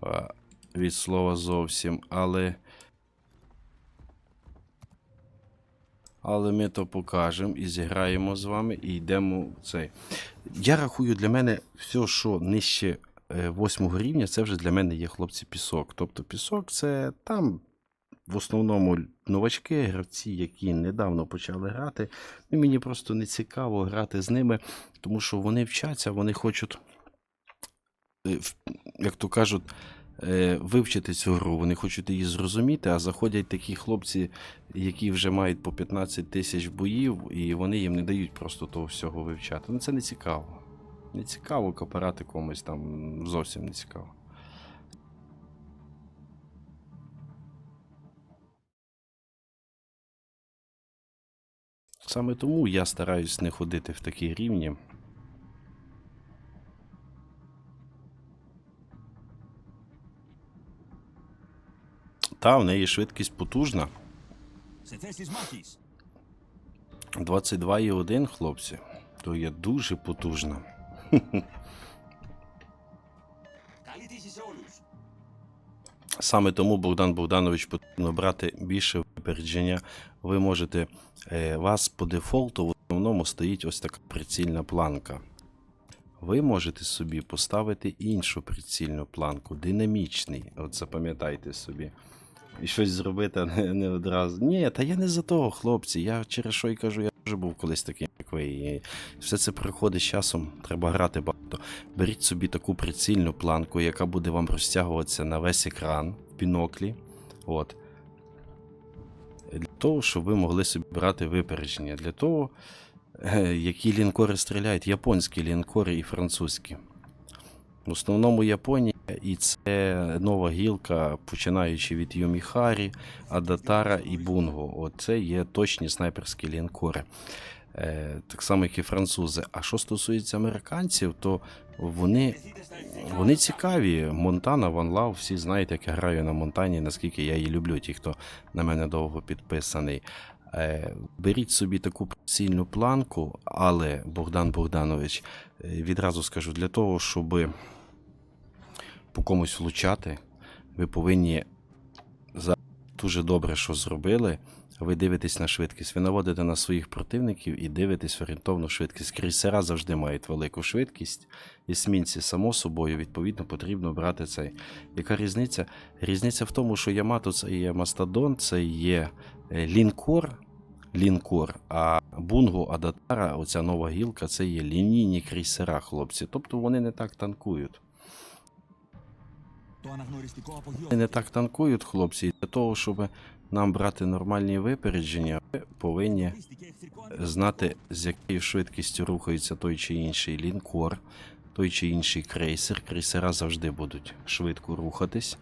а, від слова зовсім, але. Але ми то покажемо і зіграємо з вами і йдемо в цей. Я рахую, для мене все, що нижче е, восьмого рівня, це вже для мене є хлопці пісок. Тобто пісок це там в основному новачки, гравці, які недавно почали грати. Ну, мені просто не цікаво грати з ними, тому що вони вчаться, вони хочуть, е, як то кажуть, е, вивчити цю гру, вони хочуть її зрозуміти, а заходять такі хлопці, які вже мають по 15 тисяч боїв, і вони їм не дають просто того всього вивчати. Ну це не цікаво. Не цікаво кооперати комусь там зовсім не цікаво. Саме тому я стараюсь не ходити в такі рівні. Та, в неї швидкість потужна. 22,1, хлопці. То є дуже потужна. Саме тому Богдан Богданович потрібно брати більше випередження. Ви можете е, вас по дефолту в основному стоїть ось така прицільна планка. Ви можете собі поставити іншу прицільну планку, динамічний. От запам'ятайте собі. І щось зробити а не, не одразу. Ні, та я не за того, хлопці. Я через що й кажу, я вже був колись таким, як ви. І все це приходить з часом, треба грати багато. Беріть собі таку прицільну планку, яка буде вам розтягуватися на весь екран в біноклі. От. Для того, щоб ви могли собі брати випередження. Для того, е, які лінкори стріляють, японські лінкори і французькі. В основному Японія, і це нова гілка, починаючи від Юміхарі, Адатара і Бунго. Оце є точні снайперські лінкори. Е, так само, як і французи. А що стосується американців, то вони вони цікаві. Монтана, Ван Лав, всі знають, як я граю на Монтані, наскільки я її люблю, ті, хто на мене довго підписаний. Е, беріть собі таку сильну планку, але Богдан Богданович, е, відразу скажу, для того, щоби по комусь влучати, ви повинні за дуже добре, що зробили. Ви дивитесь на швидкість. Ви наводите на своїх противників і дивитесь орієнтовну швидкість. Крейсера завжди мають велику швидкість. Есмінці, само собою, відповідно, потрібно брати цей. Яка різниця? Різниця в тому, що Ямато це є Мастодон, це є е, лінкор, лінкор, а Бунго Адатара, оця нова гілка, це є лінійні крейсера, хлопці. Тобто вони не так танкують. Не так танкують хлопці. Для того, щоб нам брати нормальні випередження, ми повинні знати, з якою швидкістю рухається той чи інший лінкор, той чи інший крейсер. Крейсера завжди будуть швидко рухатись.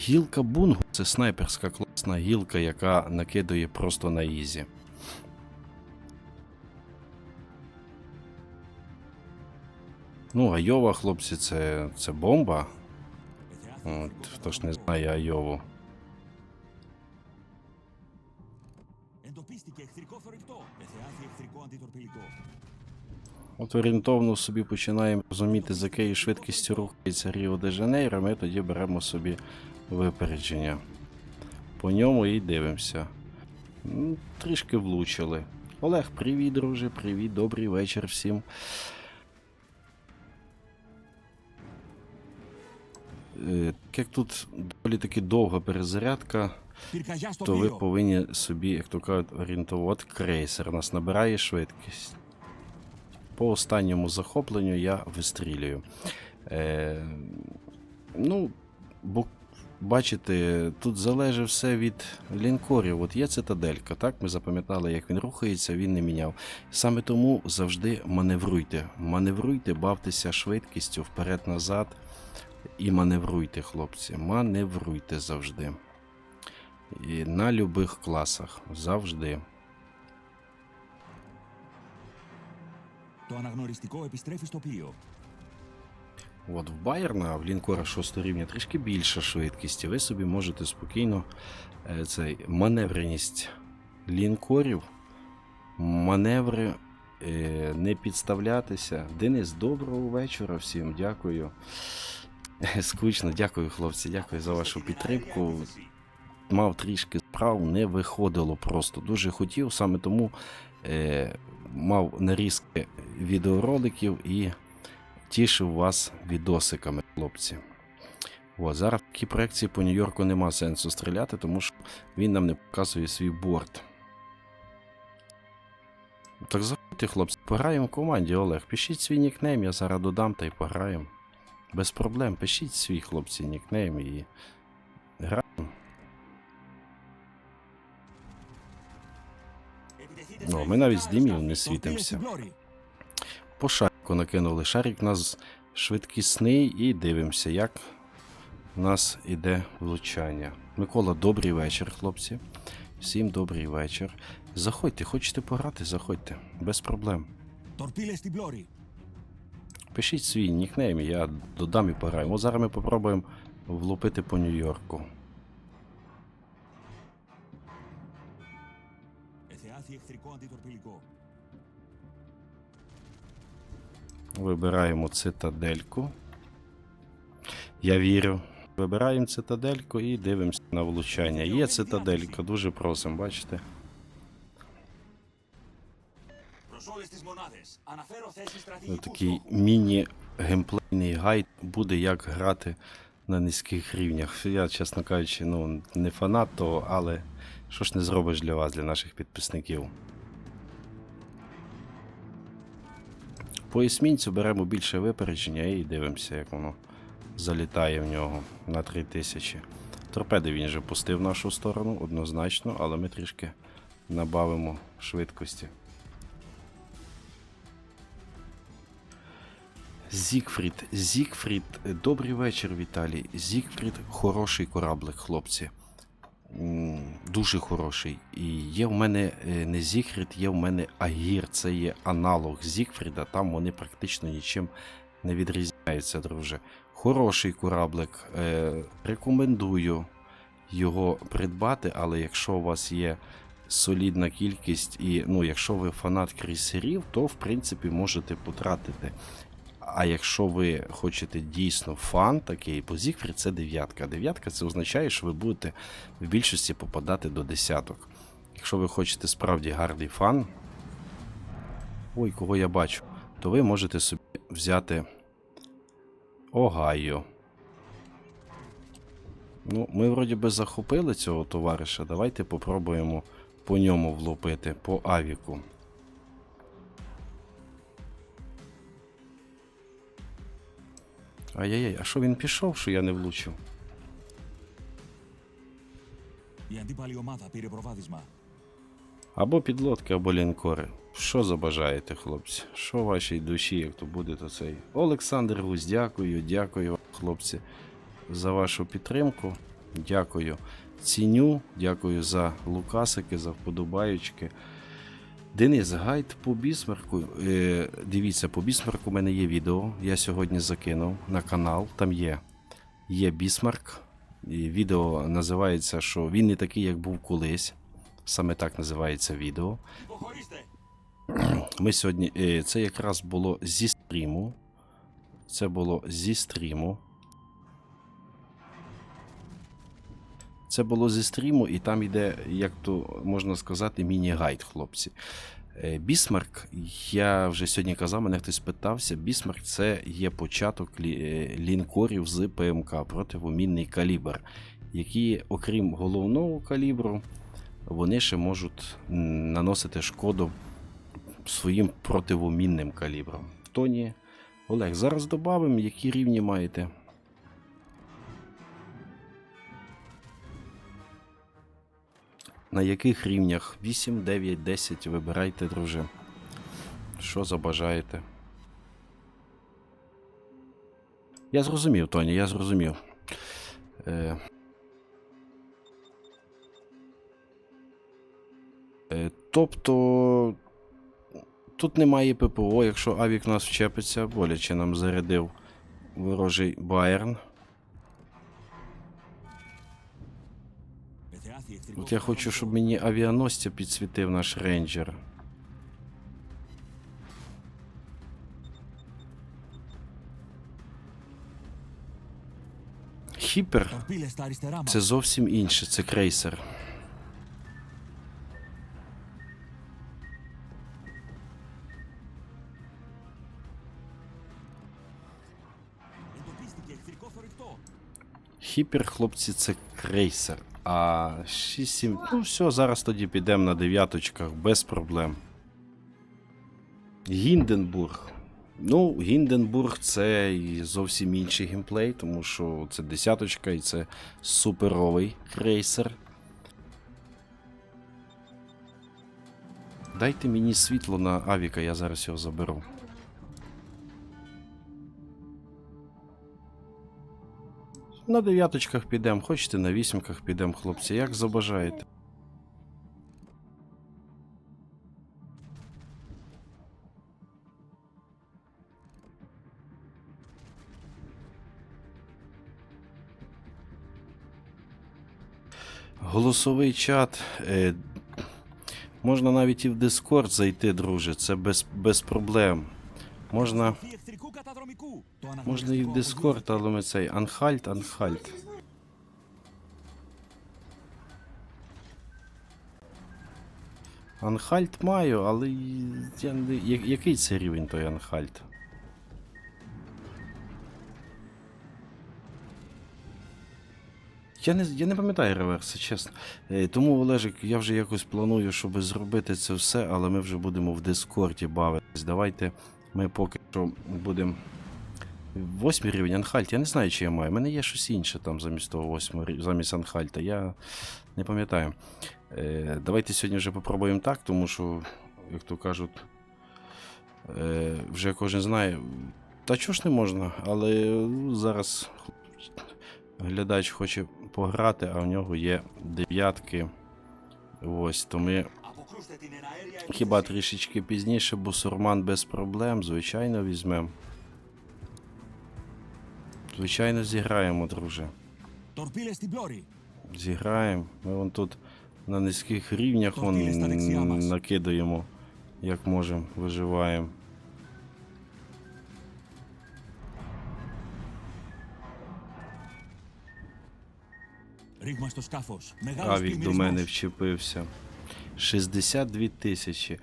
Гілка Бунгу це снайперська класна гілка, яка накидує просто на ізі. Ну, а Йова, хлопці, це, це бомба. От, Хто ж не знає Айову. От орієнтовно собі починаємо розуміти, з якою швидкістю рухається Ріо де Жанейро, ми тоді беремо собі випередження. По ньому і дивимося. Трішки влучили. Олег, привіт, друже, привіт, добрий вечір всім. Е, як тут доволі таки довга перезарядка, то ви повинні собі, як то кажуть, орієнтувати крейсер. Нас набирає швидкість. По останньому захопленню я вистрілюю. Е, Ну, бо, бачите, тут залежить все від лінкорів. От є цитаделька, так? Ми запам'ятали, як він рухається, він не міняв. Саме тому завжди маневруйте. Маневруйте, бавтеся швидкістю вперед-назад. І маневруйте, хлопці, маневруйте завжди. І На любих класах завжди. От в Байерна в лінкора 6 рівня трішки більша швидкість, і ви собі можете спокійно е, цей маневреність лінкорів, маневри е, не підставлятися. Денис, доброго вечора всім, дякую. Скучно, дякую, хлопці, дякую за вашу підтримку. Мав трішки справ, не виходило просто. Дуже хотів, саме тому е, мав нарізки відеороликів і тішив вас відосиками, хлопці. О, зараз в такій проекції по Нью-Йорку нема сенсу стріляти, тому що він нам не показує свій борт. Так заходьте, хлопці, пограємо в команді, Олег. Пишіть свій нікнейм, я зараз додам та й пограємо. Без проблем пишіть свій хлопці нікнейм і граємо. Ну, ми навіть з дімів не світимося. По шарику накинули. Шарик у нас швидкісний і дивимося, як у нас іде влучання. Микола, добрий вечір, хлопці. Всім добрий вечір. Заходьте, хочете пограти, заходьте, без проблем. Торпілес Блорі. Пишіть свій нікнейм, я додам і пограємо. О, зараз ми спробуємо влупити по Нью-Йорку. Вибираємо цитадельку. Я вірю. Вибираємо цитадельку і дивимося на влучання. Є цитаделька, дуже просимо, бачите? Ну, такий міні-геймплейний гайд буде, як грати на низьких рівнях. Я, чесно кажучи, ну не фанат того, але що ж не зробиш для вас, для наших підписників. По есмінцю беремо більше випередження і дивимося, як воно залітає в нього на 3000. Торпеди він вже пустив в нашу сторону однозначно, але ми трішки набавимо швидкості. Зігфрід, Зігфрід, добрий вечір, Віталій. Зігфрід хороший кораблик, хлопці. Дуже хороший. І є в мене е, не Зігфрід, є в мене Агір. Це є аналог Зігфріда, там вони практично нічим не відрізняються, друже. Хороший кораблик. Е, Рекомендую його придбати, але якщо у вас є солідна кількість, і ну, якщо ви фанат крейсерів, то в принципі можете потратити. А якщо ви хочете дійсно фан такий, бо Зігфрід це дев'ятка. Дев'ятка це означає, що ви будете в більшості попадати до десяток. Якщо ви хочете справді гарний фан, ой, кого я бачу, то ви можете собі взяти Огайо. Ну, ми вроді би захопили цього товариша. Давайте попробуємо по ньому влупити, по авіку. Ай-яй-яй, а що він пішов, що я не влучив? Або підлодки, або лінкори. Що забажаєте, хлопці? Що вашій душі, як то буде, то цей. Олександр Гусь, дякую, дякую хлопці, за вашу підтримку. Дякую. Ціню, дякую за лукасики, за вподобаючки. Денис Гайд по бісмарку. Е, дивіться, по бісмарку у мене є відео. Я сьогодні закинув на канал. Там є є бісмарк. І Відео називається, що він не такий, як був колись. Саме так називається відео. Ми сьогодні. Е, це якраз було зі стріму. Це було зі стріму. Це було зі стріму, і там йде, як то можна сказати, міні-гайд, хлопці. Е, Бісмарк, я вже сьогодні казав, мене хтось питався. Бісмарк це є початок е, лінкорів з ПМК противомінний калібр, які, окрім головного калібру, вони ще можуть наносити шкоду своїм противомінним калібром. Тоні, Олег, зараз додамо, які рівні маєте. На яких рівнях? 8, 9, 10 вибирайте, друже. Що забажаєте? Я зрозумів, Тоні, я зрозумів. Е... Е, тобто. Тут немає ППО, якщо Авік нас вчепиться, боляче нам зарядив ворожий Байерн. От я хочу, щоб мені авіаносця підсвітив наш рейнджер. Хіпер це зовсім інше, це крейсер. Хіпер, хлопці, це крейсер. А 6-7. Ну все, зараз тоді підемо на дев'яточках без проблем. Гінденбург. Ну, Гінденбург це і зовсім інший геймплей, тому що це десяточка і це суперовий крейсер. Дайте мені світло на Авіка, я зараз його заберу. На дев'яточках підемо, хочете на вісімках підемо, хлопці, як забажаєте. Голосовий чат. Е, можна навіть і в Discord зайти, друже, це без, без проблем. Можна. Можна і в Дискорд, але ми цей. Анхальт, анхальт. Анхальт маю, але я не... який це рівень той анхальт? Я не я не пам'ятаю реверси, чесно. Е, тому, Олежик, я вже якось планую, щоб зробити це все, але ми вже будемо в Дискорді бавитись. Давайте ми поки що будемо. Восьмий рівень Анхальт, я не знаю, чи я маю. У мене є щось інше там замість того восьмого замість Анхальта. Я не пам'ятаю. Е, Давайте сьогодні вже попробуємо так, тому що, як то кажуть, е, вже кожен знає. Та чого ж не можна, але ну, зараз глядач хоче пограти, а в нього є дев'ятки. Ось, то ми. Хіба трішечки пізніше, бо сурман без проблем, звичайно, візьмемо. Звичайно, зіграємо, друже. Зіграємо. Ми вон тут на низьких рівнях вон накидаємо, як можемо, виживаємо. Авік до мене вчепився. 62 тисячі.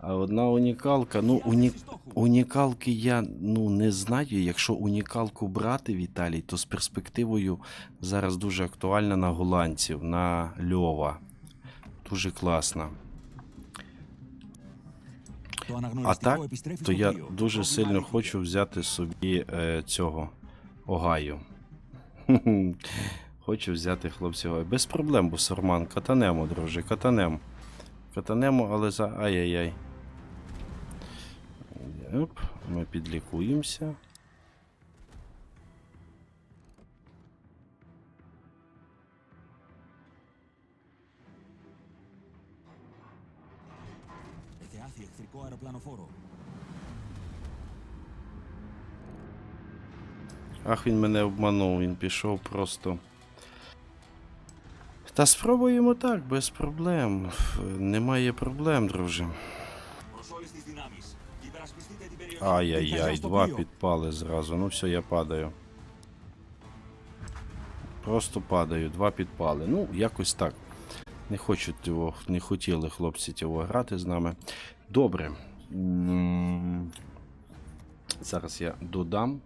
А одна унікалка. Ну, уні... унікалки я ну, не знаю. Якщо унікалку брати в Італії, то з перспективою зараз дуже актуальна на голландців, на Льова. Дуже класна. А так, то я дуже сильно хочу взяти собі е, цього огаю. Хочу взяти хлопців. Без проблем, бо Сарман. Катанемо, друже, катанемо. Катанемо, але за. Ай-яй-яй. Оп, ми підлікуємося. Ах, він мене обманув, він пішов просто. Та спробуємо так, без проблем. Немає проблем, друже. Ай-яй-яй, два підпали зразу. Ну все, я падаю. Просто падаю, два підпали. Ну, якось так. Не хочуть його, не хотіли хлопці його грати з нами. Добре. Зараз я додам.